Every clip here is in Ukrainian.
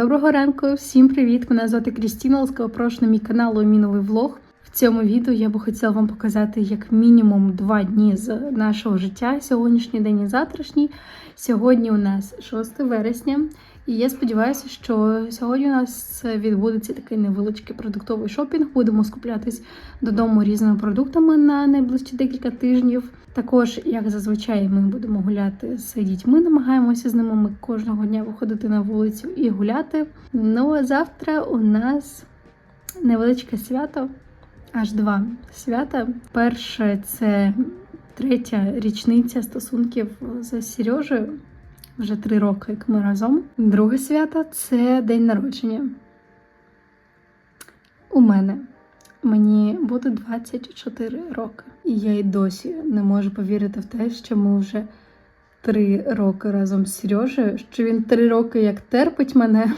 Доброго ранку, всім привіт! Мене звати Крістіна. Ласкаво прошу на мій канал Оміновий влог. В цьому відео я би хотіла вам показати як мінімум два дні з нашого життя, сьогоднішній день і завтрашній. Сьогодні у нас 6 вересня, і я сподіваюся, що сьогодні у нас відбудеться такий невеличкий продуктовий шопінг. Будемо скуплятись додому різними продуктами на найближчі декілька тижнів. Також, як зазвичай, ми будемо гуляти з дітьми, намагаємося з ними ми кожного дня виходити на вулицю і гуляти. Ну а завтра у нас невеличке свято, аж два свята. Перше це третя річниця стосунків з Сережею. Вже три роки, як ми разом. Друге свято це день народження. У мене. Мені буде 24 роки. І я й досі не можу повірити в те, що ми вже три роки разом з Сережею, що він три роки як терпить мене,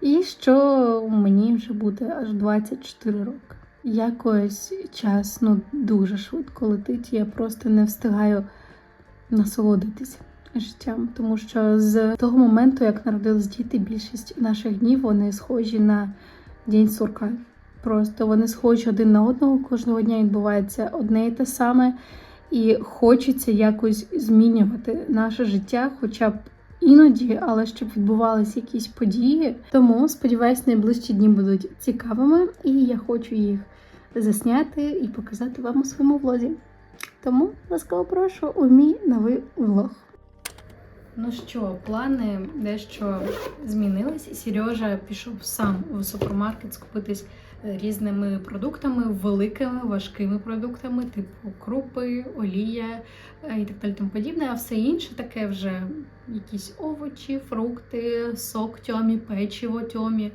і що мені вже буде аж 24 роки. Якось час ну, дуже швидко летить, я просто не встигаю насолодитись життям, тому що з того моменту, як народились діти, більшість наших днів вони схожі на день сурка. Просто вони схожі один на одного. Кожного дня відбувається одне і те саме, і хочеться якось змінювати наше життя, хоча б іноді, але щоб відбувалися якісь події. Тому сподіваюсь, найближчі дні будуть цікавими, і я хочу їх засняти і показати вам у своєму влозі. Тому ласкаво прошу у мій новий влог. Ну що, плани дещо змінились. Сережа пішов сам у супермаркет скупитись різними продуктами, великими, важкими продуктами, типу крупи, олія е, і так далі тому подібне. А все інше таке вже якісь овочі, фрукти, сок тьомі, печиво тьомі.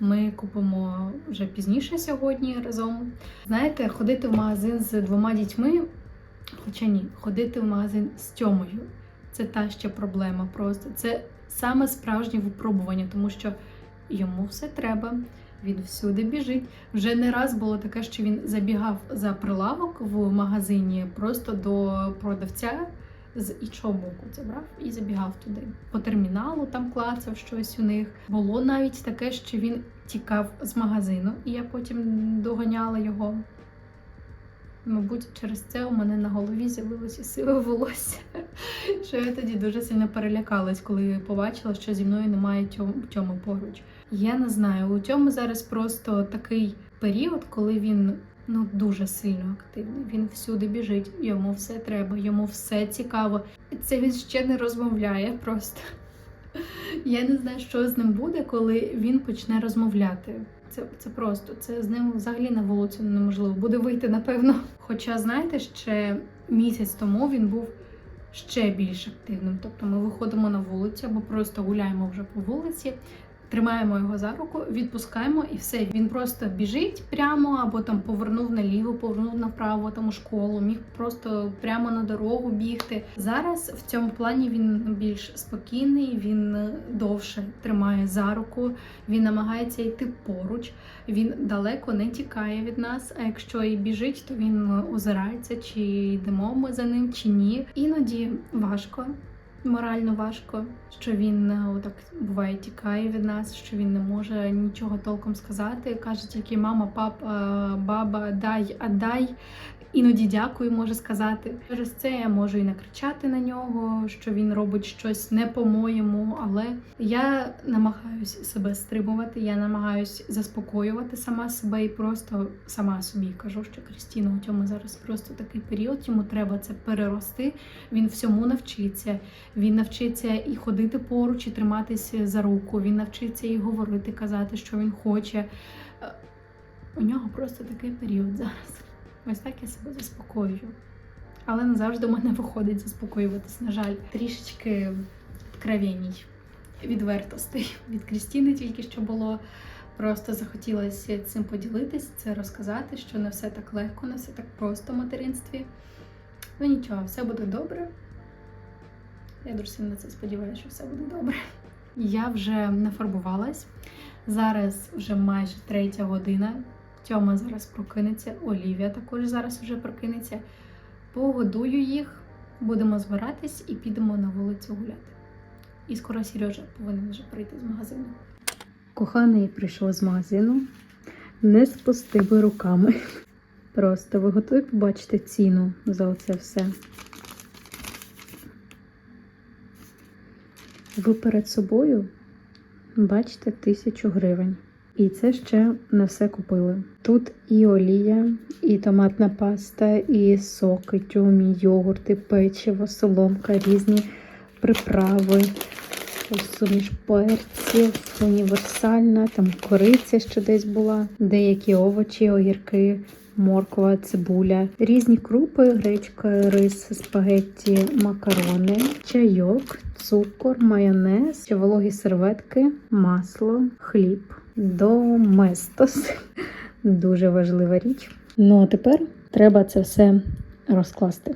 Ми купимо вже пізніше сьогодні разом. Знаєте, ходити в магазин з двома дітьми, хоча ні, ходити в магазин з тьомою. Це та ще проблема просто. Це саме справжнє випробування, тому що йому все треба. Він всюди біжить. Вже не раз було таке, що він забігав за прилавок в магазині просто до продавця з іншого боку. Це брав і забігав туди. По терміналу там клацав щось у них. Було навіть таке, що він тікав з магазину, і я потім доганяла його. Мабуть, через це у мене на голові з'явилося сиве волосся. Що я тоді дуже сильно перелякалась, коли побачила, що зі мною немає тьому поруч. Я не знаю, у цьому зараз просто такий період, коли він ну дуже сильно активний. Він всюди біжить, йому все треба, йому все цікаво. І це він ще не розмовляє просто. Я не знаю, що з ним буде, коли він почне розмовляти. Це це просто це з ним взагалі на вулицю неможливо буде вийти, напевно. Хоча, знаєте, ще місяць тому він був ще більш активним. Тобто ми виходимо на вулицю або просто гуляємо вже по вулиці. Тримаємо його за руку, відпускаємо і все. Він просто біжить прямо, або там повернув наліво, повернув направо, там у школу, міг просто прямо на дорогу бігти. Зараз в цьому плані він більш спокійний, він довше тримає за руку, він намагається йти поруч, він далеко не тікає від нас. А якщо і біжить, то він озирається, чи йдемо ми за ним, чи ні. Іноді важко морально важко, що він так отак буває тікає від нас, що він не може нічого толком сказати. Каже тільки мама, папа, баба, дай, а дай. Іноді дякую, може сказати. Через це я можу і накричати на нього, що він робить щось не по-моєму, але я намагаюся себе стримувати, я намагаюся заспокоювати сама себе і просто сама собі кажу, що Крістіна у цьому зараз просто такий період, йому треба це перерости. Він всьому навчиться. Він навчиться і ходити поруч, і триматися за руку. Він навчиться і говорити, казати, що він хоче. Е, у нього просто такий період зараз. Ось так я себе заспокоюю. Але не завжди в мене виходить заспокоюватись. На жаль, трішечки откровеній відвертостей від Крістіни тільки що було. Просто захотілося цим поділитись, це розказати, що не все так легко, не все так просто в материнстві. Ну нічого, все буде добре. Я дуже сильно на це сподіваюся, що все буде добре. Я вже нафарбувалась. Зараз вже майже третя година. Тьома зараз прокинеться, Олівія також зараз вже прокинеться. Погодую їх, будемо збиратись і підемо на вулицю гуляти. І скоро Сережа повинен вже прийти з магазину. Коханий прийшов з магазину не з руками. Просто ви готові побачити ціну за оце все. Ви перед собою бачите тисячу гривень. І це ще не все купили. Тут і олія, і томатна паста, і соки, тюмі, йогурти, печиво, соломка, різні приправи, суміш перців, універсальна, там кориця ще десь була, деякі овочі, огірки, морква, цибуля, різні крупи, гречка, рис, спагетті, макарони, чайок, цукор, майонез, вологі серветки, масло, хліб, доместос. Дуже важлива річ. Ну а тепер треба це все розкласти.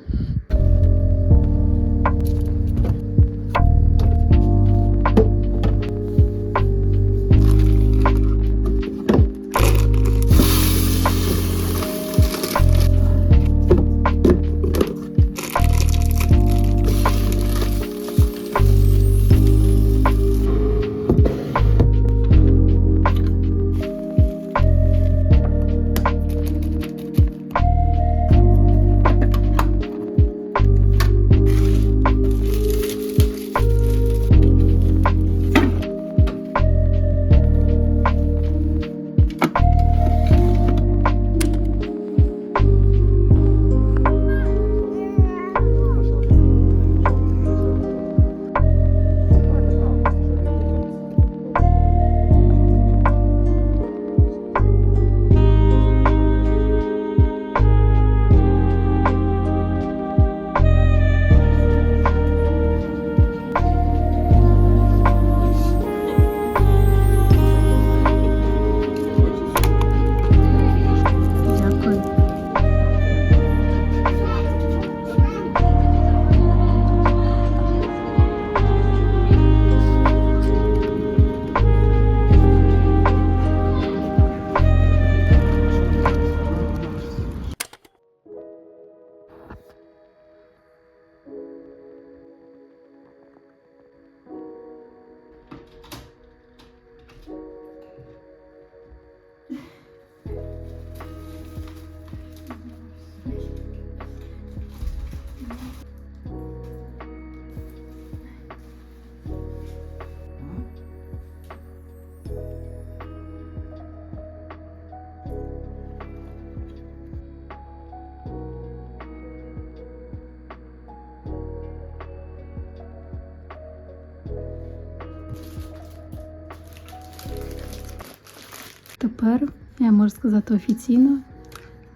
Тепер я можу сказати офіційно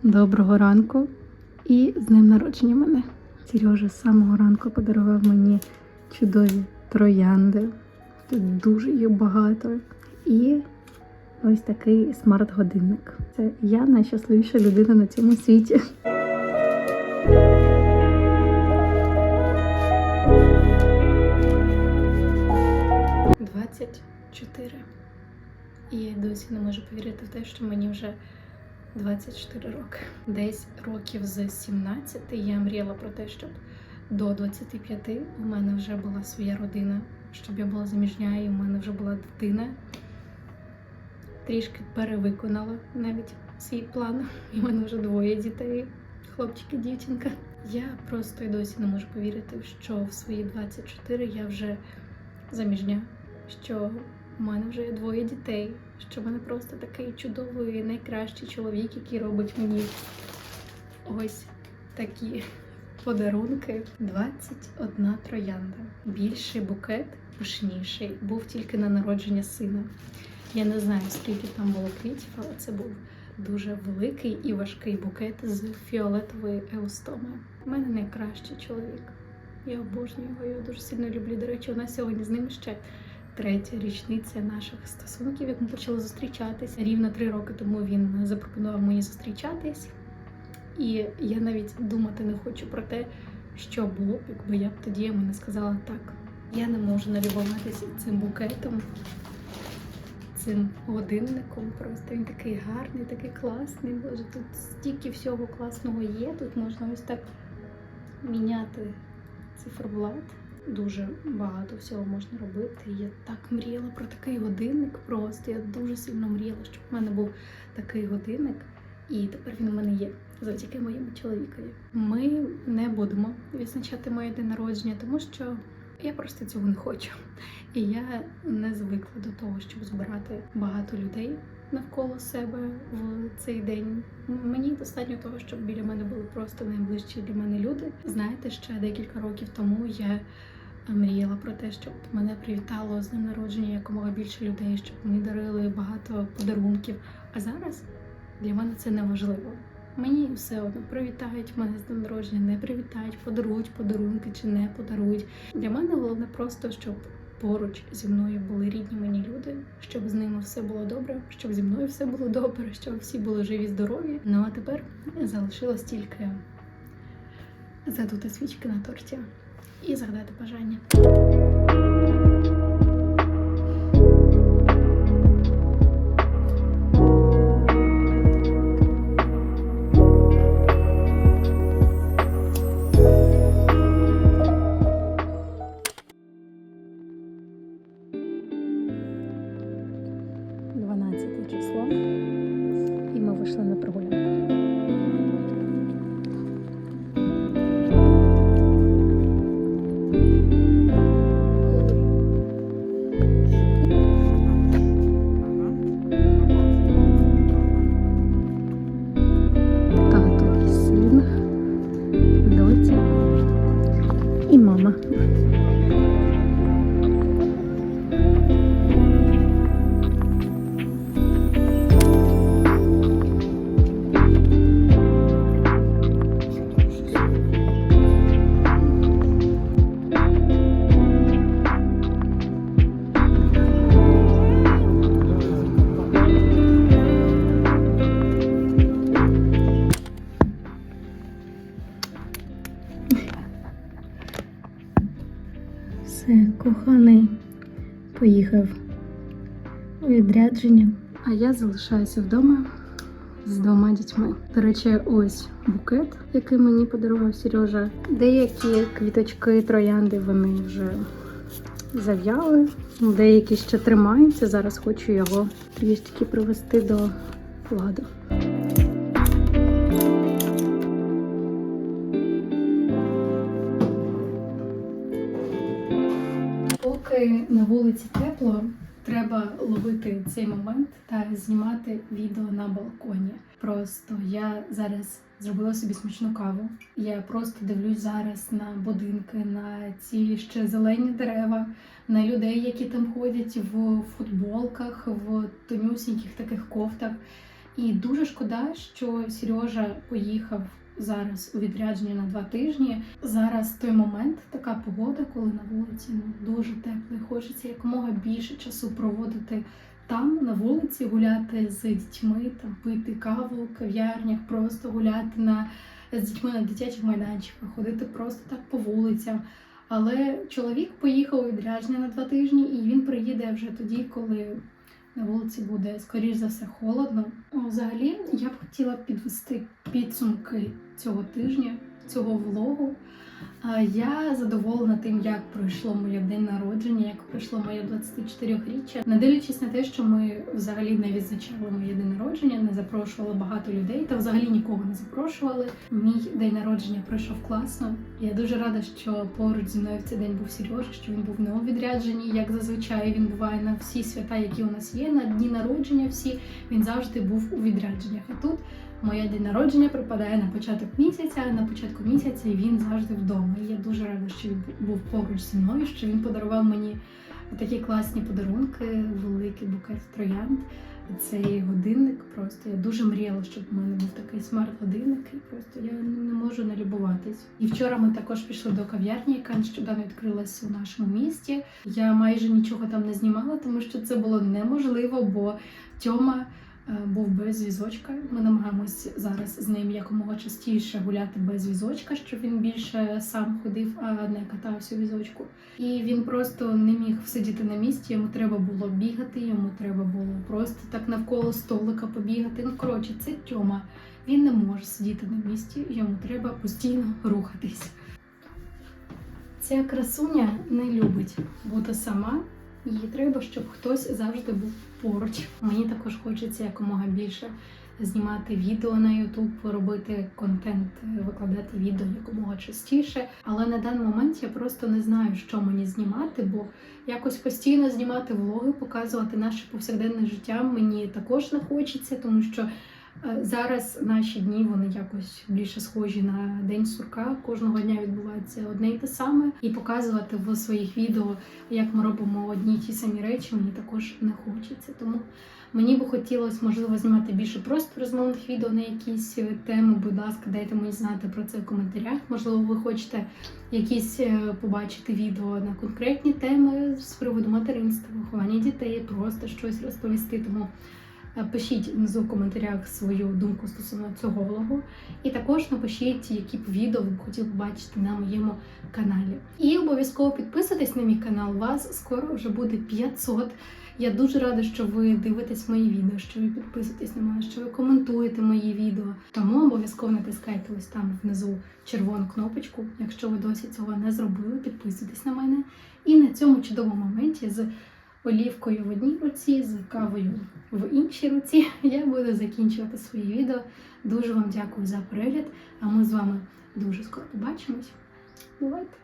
доброго ранку і з днем народження мене. Сережа з самого ранку подарував мені чудові троянди. Тут дуже їх багато. І ось такий смарт-годинник. Це я найщасливіша людина на цьому світі. Двадцять чотири. І я досі не можу повірити в те, що мені вже 24 роки. Десь років з 17 я мріяла про те, щоб до 25 у мене вже була своя родина, щоб я була заміжня і у мене вже була дитина. Трішки перевиконала навіть свій план. В мене вже двоє дітей, хлопчик і дівчинка. Я просто й досі не можу повірити, що в свої 24 я вже заміжня, що у мене вже є двоє дітей, що в мене просто такий чудовий, найкращий чоловік, який робить мені ось такі подарунки. 21 троянда. Більший букет, пишніший, був тільки на народження сина. Я не знаю, скільки там було квітів, але це був дуже великий і важкий букет з фіолетової еустоми. У мене найкращий чоловік. Я обожнюю його, я дуже сильно люблю. До речі, у нас сьогодні з ним ще третя річниця наших стосунків, як ми почали зустрічатися. Рівно три роки тому він запропонував мені зустрічатись. І я навіть думати не хочу про те, що було б, якби я б тоді йому не сказала так. Я не можу налюбуватися цим букетом, цим годинником. Просто він такий гарний, такий класний. Боже, тут стільки всього класного є. Тут можна ось так міняти циферблат. Дуже багато всього можна робити. Я так мріяла про такий годинник. Просто я дуже сильно мріяла, щоб в мене був такий годинник, і тепер він у мене є завдяки моєму чоловікові. Ми не будемо відзначати моє день народження, тому що я просто цього не хочу. І я не звикла до того, щоб збирати багато людей навколо себе в цей день. Мені достатньо того, щоб біля мене були просто найближчі для мене люди. Знаєте, ще декілька років тому я мріяла про те, щоб мене привітало з днем народження якомога більше людей, щоб мені дарили багато подарунків. А зараз для мене це не важливо. Мені все одно привітають мене з днем народження, не привітають, подарують подарунки чи не подарують. Для мене головне просто, щоб поруч зі мною були рідні мені люди, щоб з ними все було добре, щоб зі мною все було добре, щоб всі були живі, здорові. Ну а тепер залишилось тільки задути свічки на торті і загадати бажання. Поїхав у відрядження, а я залишаюся вдома з двома дітьми. До речі, ось букет, який мені подарував Сережа. Деякі квіточки, троянди вони вже зав'яли, деякі ще тримаються. Зараз хочу його трішки привести до ладу. На вулиці тепло, треба ловити цей момент та знімати відео на балконі. Просто я зараз зробила собі смачну каву. Я просто дивлюсь зараз на будинки, на ці ще зелені дерева, на людей, які там ходять в футболках, в тонюсіньких таких кофтах. І дуже шкода, що Сережа поїхав зараз у відрядження на два тижні. Зараз той момент, така погода, коли на вулиці ну, дуже тепло. і Хочеться якомога більше часу проводити там, на вулиці, гуляти з дітьми, там пити каву в кав'ярнях, просто гуляти на з дітьми на дитячих майданчиках, ходити просто так по вулицям. Але чоловік поїхав у відрядження на два тижні, і він приїде вже тоді, коли на вулиці буде, скоріш за все, холодно. Взагалі, я б хотіла підвести підсумки цього тижня, цього влогу. Я задоволена тим, як пройшло моє день народження, як пройшло моє 24-річчя. Не дивлячись на те, що ми взагалі не відзначали моє день народження, не запрошували багато людей, та взагалі нікого не запрошували. Мій день народження пройшов класно. Я дуже рада, що поруч зі мною в цей день був Сережа, що він був не у відрядженні, як зазвичай він буває на всі свята, які у нас є, на дні народження. Всі він завжди був у відрядженнях. А тут моє день народження припадає на початок місяця, на початку місяця він завжди вдома. І я дуже рада, що він був поруч зі мною, що він подарував мені такі класні подарунки, великий букет троянд. Цей годинник просто я дуже мріяла, щоб в мене був такий смарт-годинник, і просто я не можу налюбуватись. І вчора ми також пішли до кав'ярні, яка нещодавно відкрилась у нашому місті. Я майже нічого там не знімала, тому що це було неможливо, бо Тьома був без візочка. Ми намагаємось зараз з ним якомога частіше гуляти без візочка, щоб він більше сам ходив, а не катався візочку. І він просто не міг сидіти на місці. Йому треба було бігати, йому треба було просто так навколо столика побігати. Ну коротше, це Тьома. Він не може сидіти на місці, йому треба постійно рухатись. Ця красуня не любить бути сама. Їй треба, щоб хтось завжди був поруч. Мені також хочеться якомога більше знімати відео на YouTube, робити контент, викладати відео якомога частіше. Але на даний момент я просто не знаю, що мені знімати, бо якось постійно знімати влоги, показувати наше повсякденне життя мені також не хочеться, тому що зараз наші дні вони якось більше схожі на день сурка. Кожного дня відбувається одне й те саме, і показувати в своїх відео, як ми робимо одні й ті самі речі, мені також не хочеться. Тому Мені би хотілося, можливо, знімати більше просто розмовних відео на якісь е, теми. Будь ласка, дайте мені знати про це в коментарях. Можливо, ви хочете якісь е, побачити відео на конкретні теми з приводу материнства, виховання дітей, просто щось розповісти. Тому е, пишіть внизу в коментарях свою думку стосовно цього влогу. І також напишіть, які б відео ви б хотіли побачити на моєму каналі. І обов'язково підписуйтесь на мій канал. Вас скоро вже буде 500. Я дуже рада, що ви дивитесь мої відео, що ви підписуєтесь на мене, що ви коментуєте мої відео. Тому обов'язково натискайте ось там внизу червону кнопочку. Якщо ви досі цього не зробили, підписуйтесь на мене. І на цьому чудовому моменті з олівкою в одній руці, з кавою в іншій руці я буду закінчувати своє відео. Дуже вам дякую за перегляд. А ми з вами дуже скоро побачимось. Бувайте!